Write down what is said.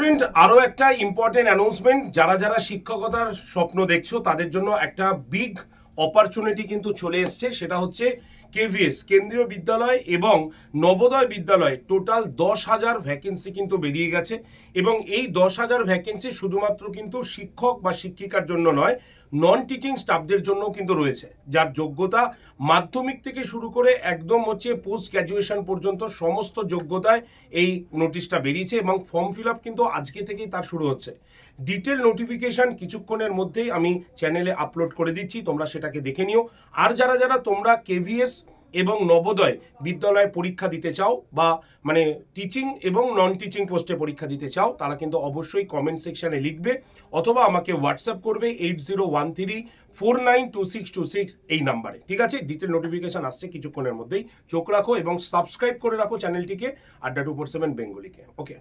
Student আরও একটা important announcement যারা যারা শিক্ষকতার স্বপ্ন দেখছ, তাদের জন্য একটা বিগ অপরচুনিটি কিন্তু চলে এসছে, সেটা হচ্ছে কেভিএস, কেন্দ্রীয় বিদ্যালয় এবং নবোদয় বিদ্যালয় টোটাল দশ হাজার ভ্যাকেন্সি কিন্তু বেরিয়ে গেছে এবং এই দশ হাজার ভ্যাকেন্সি শুধুমাত্র কিন্তু শিক্ষক বা শিক্ষিকার জন্য নয় নন টিচিং স্টাফদের জন্য কিন্তু রয়েছে। যার যোগ্যতা মাধ্যমিক থেকে শুরু করে একদম হচ্ছে পোস্ট গ্র্যাজুয়েশন পর্যন্ত সমস্ত যোগ্যতায় এই নোটিশটা বেরিয়েছে এবং ফর্ম ফিল আপ কিন্তু আজকে থেকেই তার শুরু হচ্ছে। ডিটেল নোটিফিকেশন কিছুক্ষণের মধ্যেই আমি চ্যানেলে আপলোড করে দিচ্ছি, তোমরা সেটাকে দেখে নিও। আর যারা যারা তোমরা কেভিএস এবং নবোদয় বিদ্যালয়ে পরীক্ষা দিতে চাও বা মানে টিচিং এবং নন টিচিং পোস্টে পরীক্ষা দিতে চাও, তারা কিন্তু অবশ্যই কমেন্ট সেকশানে লিখবে অথবা আমাকে হোয়াটসঅ্যাপ করবে eight zero one three four nine two six two six এই নাম্বারে ঠিক আছে? ডিটেল নোটিফিকেশন আসছে কিছুক্ষণের মধ্যেই। চোখ রাখো এবং সাবস্ক্রাইব করে রাখো চ্যানেলটিকে আড্ডা টু ফোর সেভেন বেঙ্গলিকে ওকে